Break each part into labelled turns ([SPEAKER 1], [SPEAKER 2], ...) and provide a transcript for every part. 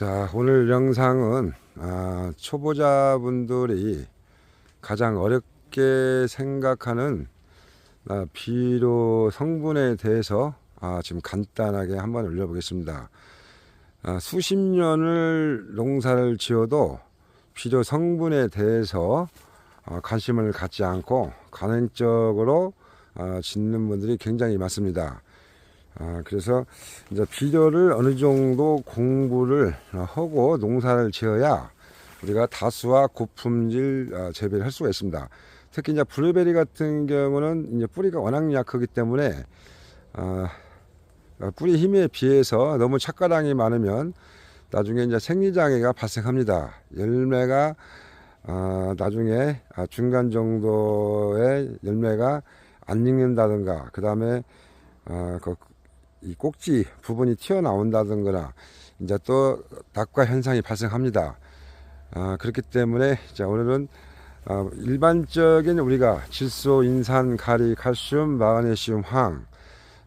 [SPEAKER 1] 자, 오늘 영상은 아, 초보자분들이 가장 어렵게 생각하는 아, 비료 성분에 대해서 아, 지금 간단하게 한번 올려보겠습니다. 아, 수십 년을 농사를 지어도 비료 성분에 대해서 아, 관심을 갖지 않고 간행적으로 아, 짓는 분들이 굉장히 많습니다. 아, 그래서 이제 비료를 어느 정도 공부를 하고 농사를 지어야 우리가 다수와 고품질 아, 재배를 할 수가 있습니다. 특히 이제 블루베리 같은 경우는 이제 뿌리가 워낙 약하기 때문에 아, 아, 뿌리 힘에 비해서 너무 착가량이 많으면 나중에 이제 생리장애가 발생합니다. 열매가 아, 나중에 아, 중간 정도의 열매가 안 익는다든가 그 다음에 아, 그, 이 꼭지 부분이 튀어나온다든가 이제 또 낙과 현상이 발생합니다. 아, 그렇기 때문에 자 오늘은 아, 일반적인 우리가 질소, 인산, 가리, 칼슘, 마그네슘, 황,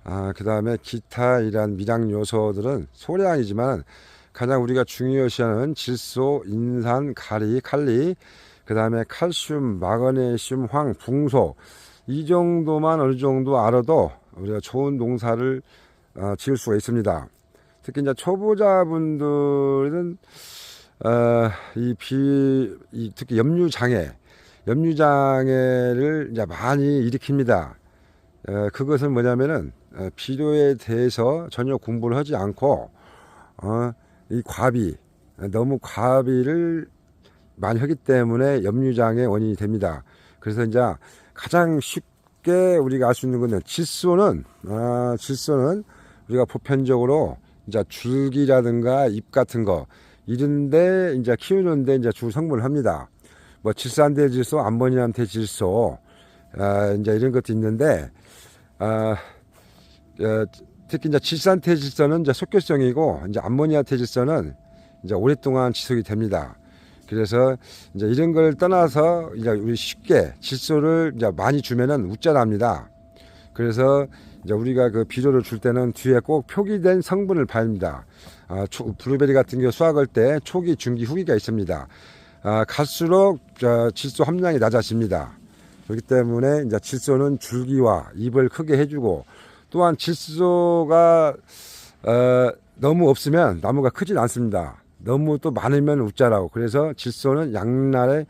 [SPEAKER 1] 아, 그 다음에 기타 이러한 미량 요소들은 소량이지만 가장 우리가 중요시하는 질소, 인산, 가리, 칼리, 그 다음에 칼슘, 마그네슘, 황, 붕소 이 정도만 어느 정도 알아도 우리가 좋은 농사를 어, 지을 수가 있습니다. 특히 이제 초보자분들은 어, 이 비, 이 특히 염류 장애, 염류 장애를 이제 많이 일으킵니다. 어, 그것은 뭐냐면은 어, 비료에 대해서 전혀 공부를 하지 않고 어, 이 과비 너무 과비를 많이 하기 때문에 염류 장애 원인이 됩니다. 그래서 이제 가장 쉽게 우리가 알 수 있는 것은 질소는 아, 질소는 우리가 보편적으로 이제 줄기라든가 잎 같은 거 이런데 이제 키우는데 이제 주 성분을 합니다. 뭐 질산대 질소, 암모니안테 질소, 아, 이제 이런 것도 있는데 아, 어, 특히 이제 질산테 질소는 이제 속결성이고 이제 암모니아테 질소는 이제 오랫동안 지속이 됩니다. 그래서 이제 이런 걸 떠나서 이제 우리 쉽게 질소를 이제 많이 주면은 웃자랍니다. 그래서 이제 우리가 그 비료를 줄 때는 뒤에 꼭 표기된 성분을 봐야합니다. 아, 초, 블루베리 같은 경우 수확할 때 초기, 중기, 후기가 있습니다. 아, 갈수록 저, 질소 함량이 낮아집니다. 그렇기 때문에 이제 질소는 줄기와 잎을 크게 해주고 또한 질소가 어, 너무 없으면 나무가 크진 않습니다. 너무 또 많으면 웃자라고 그래서 질소는 양날에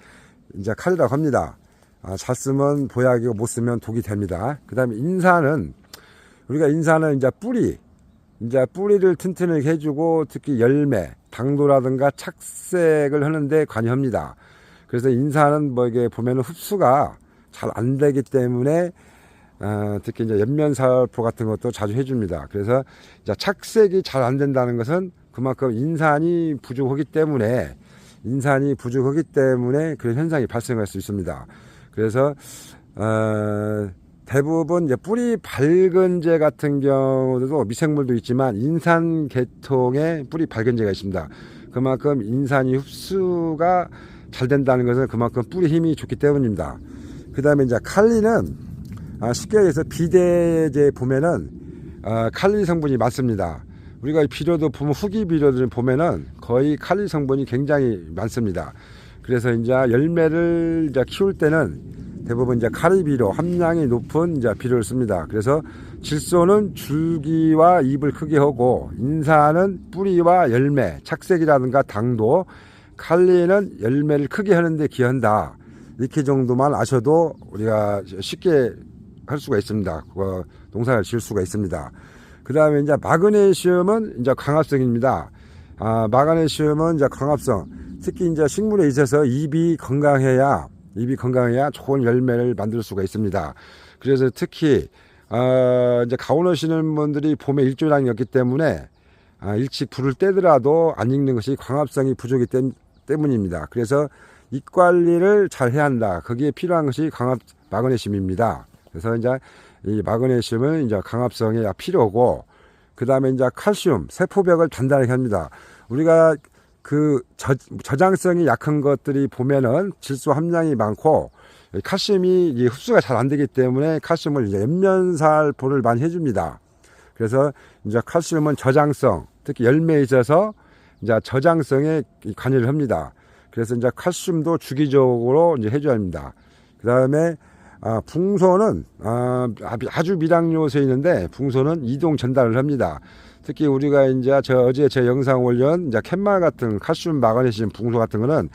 [SPEAKER 1] 이제 칼이라고 합니다. 아, 잘 쓰면 보약이고 못 쓰면 독이 됩니다. 그 다음에 인산은 우리가 인산은 이제 뿌리 이제 뿌리를 튼튼하게 해주고 특히 열매 당도라든가 착색을 하는데 관여합니다. 그래서 인산은 뭐 이게 보면은 흡수가 잘 안 되기 때문에 어, 특히 이제 연면살포 같은 것도 자주 해줍니다. 그래서 이제 착색이 잘 안 된다는 것은 그만큼 인산이 부족하기 때문에 인산이 부족하기 때문에 그런 현상이 발생할 수 있습니다. 그래서 어, 대부분 이제 뿌리 밝은제 같은 경우도 미생물도 있지만 인산 계통의 뿌리 밝은제가 있습니다. 그만큼 인산이 흡수가 잘 된다는 것은 그만큼 뿌리 힘이 좋기 때문입니다. 그 다음에 이제 칼리는 아, 쉽게 얘기해서 비대제 보면은 아, 칼리 성분이 많습니다. 우리가 비료도 보면 후기 비료들 보면은 거의 칼리 성분이 굉장히 많습니다. 그래서 이제 열매를 이제 키울 때는 대부분 이제 칼리 비료 함량이 높은 이제 비료를 씁니다. 그래서 질소는 줄기와 잎을 크게 하고 인산은 뿌리와 열매, 착색이라든가 당도, 칼리는 열매를 크게 하는데 기한다. 이렇게 정도만 아셔도 우리가 쉽게 할 수가 있습니다. 그 농사를 지을 수가 있습니다. 그 다음에 이제 마그네슘은 이제 강합성입니다. 아, 마그네슘은 이제 강합성. 특히 이제 식물에 있어서 잎이 건강해야, 잎이 건강해야 좋은 열매를 만들 수가 있습니다. 그래서 특히, 아, 이제 가온하시는 분들이 봄에 일조량이 없기 때문에, 아, 일찍 불을 떼더라도 안 익는 것이 광합성이 부족이 때문입니다. 그래서 잎 관리를 잘 해야 한다. 거기에 필요한 것이 강합 마그네슘입니다. 그래서 이제 이 마그네슘은 이제 강합성이 필요하고 그 다음에 이제 칼슘 세포벽을 단단하게 합니다. 우리가 그 저, 저장성이 약한 것들이 보면은 질소 함량이 많고 칼슘이 흡수가 잘 안 되기 때문에 칼슘을 이제 연면살포를 많이 해줍니다. 그래서 이제 칼슘은 저장성, 특히 열매에 있어서 이제 저장성에 이 관여를 합니다. 그래서 이제 칼슘도 주기적으로 이제 해줘야 합니다. 그 다음에 아, 붕소는 아, 아주 미량 요소인데 붕소는 이동 전달을 합니다. 특히 우리가 이제 저 어제 제 영상 올린 이제 캔말 같은 칼슘 마그네슘 붕소 같은 거는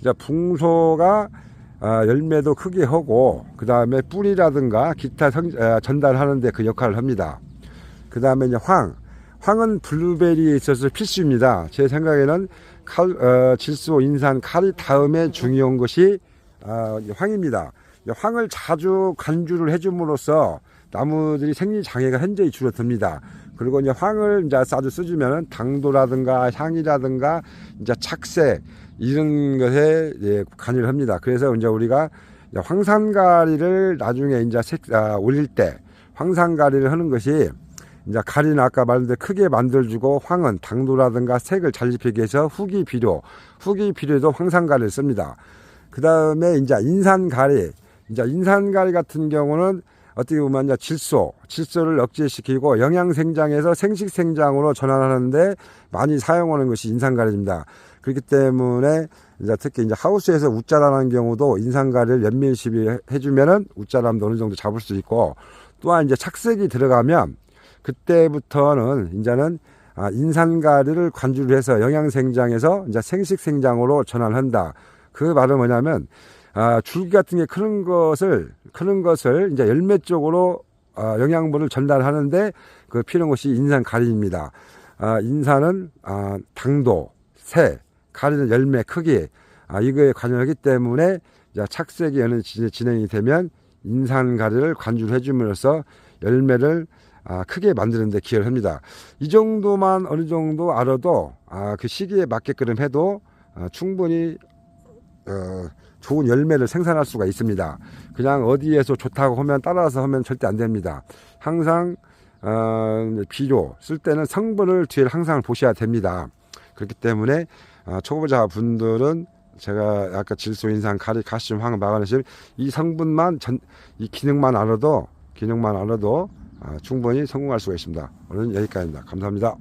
[SPEAKER 1] 이제 붕소가 아, 열매도 크게 하고 그 다음에 뿌리라든가 기타 성, 아, 전달하는데 그 역할을 합니다. 그 다음에 이제 황. 황은 블루베리에 있어서 필수입니다. 제 생각에는 칼, 어, 질소, 인산, 칼이 다음에 중요한 것이 어, 이 황입니다. 이 황을 자주 간주를 해줌으로써 나무들이 생리 장애가 현저히 줄어듭니다. 그리고 이제 황을 이제 자주 쓰주면은 당도라든가 향이라든가 이제 착색 이런 것에 예, 관여를 합니다. 그래서 이제 우리가 황산가리를 나중에 이제 색, 아, 올릴 때 황산가리를 하는 것이 이제 가리는 아까 말한대로 크게 만들어주고 황은 당도라든가 색을 잘 입히기 위해서 후기 비료, 후기 비료도 황산가리를 씁니다. 그 다음에 이제 인산가리, 이제 인산가리 같은 경우는 어떻게 보면 이제 질소, 질소를 억제시키고 영양생장에서 생식생장으로 전환하는데 많이 사용하는 것이 인산가리입니다. 그렇기 때문에 이제 특히 이제 하우스에서 웃자라는 경우도 인산가리를 연밀시비 해주면은 웃자람도 어느 정도 잡을 수 있고 또한 이제 착색이 들어가면 그때부터는 이제는 아, 인산가리를 관주를 해서 영양생장에서 이제 생식생장으로 전환한다. 그 말은 뭐냐면 아, 줄기 같은 게 크는 것을 크는 것을 이제 열매 쪽으로 아, 영양분을 전달하는데 그 필요한 것이 인산 가리입니다. 아, 인산은 아, 당도, 새, 가리는 열매 크기 아, 이거에 관여하기 때문에 이제 착색이 어느 지- 진행이 되면 인산 가리를 관주를 해줌으로써 열매를 아, 크게 만드는데 기여를 합니다. 이 정도만 어느 정도 알아도 아, 그 시기에 맞게끔 해도 아, 충분히 어, 좋은 열매를 생산할 수가 있습니다. 그냥 어디에서 좋다고 하면 따라서 하면 절대 안 됩니다. 항상 어, 비료 쓸 때는 성분을 뒤에 항상 보셔야 됩니다. 그렇기 때문에 아, 초보자 분들은 제가 아까 질소, 인산, 가리, 칼슘, 황, 마그네슘 이 성분만 전, 이 기능만 알아도 기능만 알아도 아, 충분히 성공할 수가 있습니다. 오늘 여기까지입니다. 감사합니다.